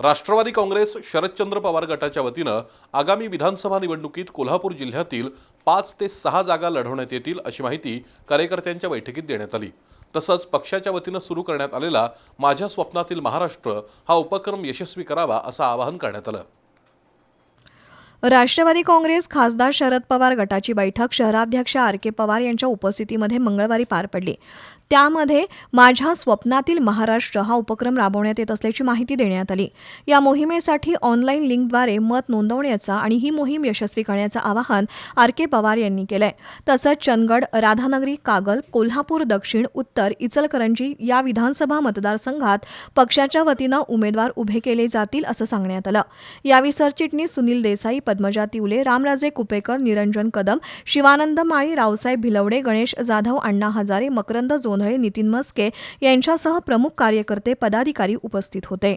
राष्ट्रवादी काँग्रेस शरदचंद्र पवार गटाच्या वतीनं आगामी विधानसभा निवडणुकीत कोल्हापूर जिल्ह्यातील पाच ते सहा जागा लढवण्यात येतील अशी माहिती कार्यकर्त्यांच्या बैठकीत देण्यात आली. तसंच पक्षाच्या वतीनं सुरू करण्यात आलेला माझ्या स्वप्नातील महाराष्ट्र हा उपक्रम यशस्वी करावा असं आवाहन करण्यात आलं. राष्ट्रवादी काँग्रेस खासदार शरद पवार गटाची बैठक शहराध्यक्ष आर के पवार यांच्या उपस्थितीमध्ये मंगळवारी पार पडली. त्यामध्ये माझ्या स्वप्नातील महाराष्ट्र हा उपक्रम राबवण्यात येत असल्याची माहिती देण्यात आली. या मोहिमेसाठी ऑनलाईन लिंकद्वारे मत नोंदवण्याचा आणि ही मोहीम यशस्वी करण्याचं आवाहन आर के पवार यांनी केलंय. तसंच चंदगड राधानगरी कागल कोल्हापूर दक्षिण उत्तर इचलकरंजी या विधानसभा मतदारसंघात पक्षाच्या वतीनं उमेदवार उभे केले जातील असं सांगण्यात आलं. यावेळी सरचिटणीस सुनील देसाई पद्मजा तिवले रामराजे कुपेकर निरंजन कदम शिवानंद माळी रावसाहेब भिलवडे गणेश जाधव अण्णा हजारे मकरंद जोंधळे नितीन मस्के यांच्यासह प्रमुख कार्यकर्ते पदाधिकारी उपस्थित होते.